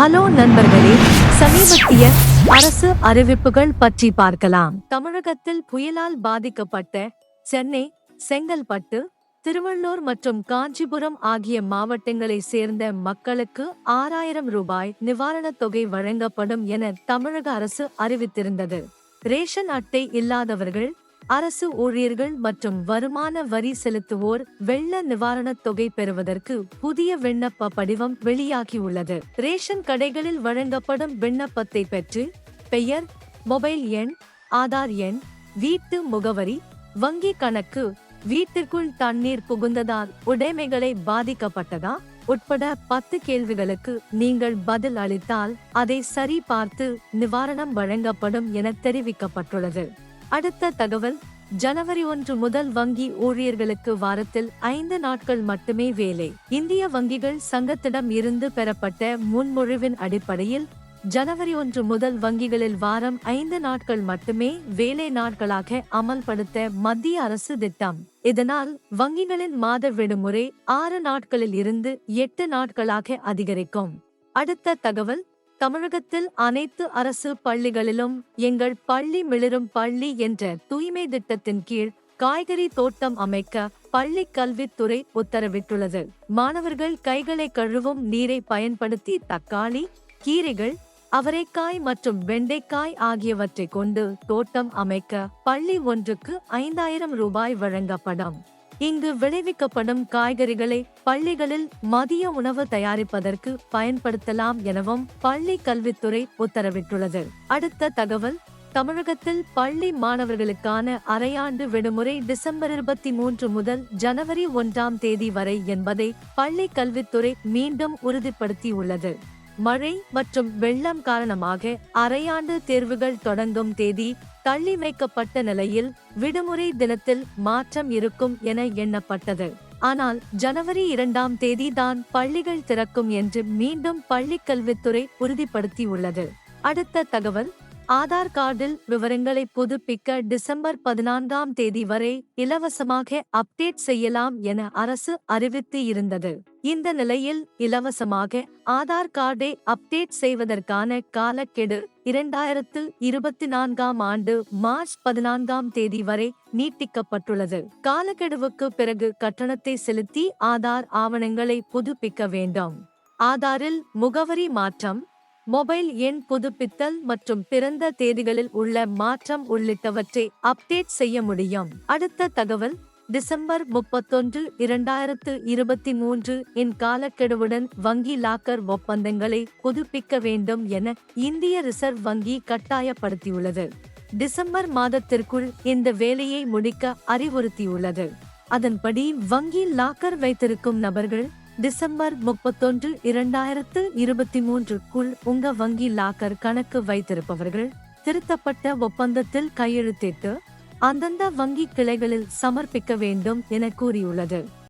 Hello நண்பர்களே சமீபத்திய அரசு அறிவிப்புகள் பற்றி பார்க்கலாம். தமிழகத்தில் புயலால் பாதிக்கப்பட்ட சென்னை செங்கல்பட்டு திருவள்ளூர் மற்றும் காஞ்சிபுரம் ஆகிய மாவட்டங்களைச் சேர்ந்த மக்களுக்கு ஆறாயிரம் ரூபாய் நிவாரணத் தொகை வழங்கப்படும் என தமிழக அரசு அறிவித்திருந்தது. ரேஷன் அட்டை இல்லாதவர்கள் அரசு ஊழியர்கள் மற்றும் வருமான வரி செலுத்துவோர் வெள்ள நிவாரணத் தொகை பெறுவதற்கு புதிய விண்ணப்ப படிவம் வெளியாகியுள்ளது. ரேஷன் கடைகளில் வழங்கப்படும் விண்ணப்பத்தை பெற்று பெயர் மொபைல் எண் ஆதார் எண் வீட்டு முகவரி வங்கி கணக்கு வீட்டிற்குள் தண்ணீர் புகுந்ததால் உடைமைகளை பாதிக்கப்பட்டதா? உட்பட பத்து கேள்விகளுக்கு நீங்கள் பதில் அளித்தால் அதை சரி பார்த்து நிவாரணம் வழங்கப்படும் என தெரிவிக்கப்பட்டுள்ளது. அடுத்த தகவல் ஜனவரி ஒன்று முதல் வங்கி ஊழியர்களுக்கு வாரத்தில் ஐந்து நாட்கள் மட்டுமே வேலை. இந்திய வங்கிகள் சங்கத்திடம் இருந்து பெறப்பட்ட முன்மொழிவின் அடிப்படையில் ஜனவரி ஒன்று முதல் வங்கிகளில் வாரம் ஐந்து நாட்கள் மட்டுமே வேலை நாட்களாக அமல்படுத்த மத்திய அரசு திட்டம். இதனால் வங்கிகளின் மாத விடுமுறை ஆறு நாட்களில் இருந்து எட்டு நாட்களாக அதிகரிக்கும். அடுத்த தகவல் தமிழகத்தில் அனைத்து அரசு பள்ளிகளிலும் எங்கள் பள்ளி மிளிரும் பள்ளி என்ற தூய்மை திட்டத்தின் கீழ் காய்கறி தோட்டம் அமைக்க பள்ளி கல்வித்துறை உத்தரவிட்டுள்ளது. மாணவர்கள் கைகளை கழுவும் நீரை பயன்படுத்தி தக்காளி கீரைகள் அவரைக்காய் மற்றும் வெண்டைக்காய் ஆகியவற்றை கொண்டு தோட்டம் அமைக்க பள்ளி ஒன்றுக்கு ஐந்தாயிரம் ரூபாய் வழங்கப்படும். இங்கு விளைவிக்கப்படும் காய்கறிகளை பள்ளிகளில் மதிய உணவு தயாரிப்பதற்கு பயன்படுத்தலாம் எனவும் பள்ளி கல்வித்துறை உத்தரவிட்டுள்ளது. அடுத்த தகவல் தமிழகத்தில் பள்ளி மாணவர்களுக்கான அரையாண்டு விடுமுறை டிசம்பர் இருபத்தி மூன்று முதல் ஜனவரி ஒன்றாம் தேதி வரை என்பதை பள்ளி கல்வித்துறை மீண்டும் உறுதிப்படுத்தியுள்ளது. மழை மற்றும் வெள்ளம் காரணமாக அரையாண்டு தேர்வுகள் தொடங்கும் தேதி தள்ளி வைக்கப்பட்ட நிலையில் விடுமுறை தினத்தில் மாற்றம் இருக்கும் என எண்ணப்பட்டது. ஆனால் ஜனவரி இரண்டாம் தேதி தான் பள்ளிகள் திறக்கும் என்று மீண்டும் பள்ளிக் கல்வித்துறை உறுதிப்படுத்தியுள்ளது. அடுத்த தகவல் ஆதார் கார்டில் விவரங்களை புதுப்பிக்க டிசம்பர் பதினான்காம் தேதி வரை இலவசமாக அப்டேட் செய்யலாம் என அரசு அறிவித்து இருந்தது. இந்த நிலையில் இலவசமாக ஆதார் கார்டை அப்டேட் செய்வதற்கான காலக்கெடு இரண்டாயிரத்து இருபத்தி நான்காம் ஆண்டு மார்ச் பதினான்காம் தேதி வரை நீட்டிக்கப்பட்டுள்ளது. காலக்கெடுவுக்கு பிறகு கட்டணத்தை செலுத்தி ஆதார் ஆவணங்களை புதுப்பிக்க வேண்டும். ஆதாரில் முகவரி மாற்றம் மொபைல் எண் புதுப்பித்தல் மற்றும் பிறந்த தேதிகளில் உள்ள மாற்றம் உள்ளிட்டவற்றை அப்டேட் செய்ய முடியும். அடுத்த தகவல் டிசம்பர் முப்பத்தொன்று இரண்டாயிரத்து இருபத்தி மூன்று இன் காலக்கெடுவுடன் வங்கி லாக்கர் ஒப்பந்தங்களை புதுப்பிக்க வேண்டும் என இந்திய ரிசர்வ் வங்கி கட்டாயப்படுத்தியுள்ளது. டிசம்பர் மாதத்திற்குள் இந்த வேலையை முடிக்க அறிவுறுத்தியுள்ளது. அதன்படி வங்கி லாக்கர் வைத்திருக்கும் நபர்கள் டிசம்பர் முப்பத்தொன்று இரண்டாயிரத்து இருபத்தி மூன்றுக்குள் உங்க வங்கி லாக்கர் கணக்கு வைத்திருப்பவர்கள் திருத்தப்பட்ட ஒப்பந்தத்தில் கையெழுத்திட்டு அந்தந்த வங்கி கிளைகளில் சமர்ப்பிக்க வேண்டும் என கூறியுள்ளது.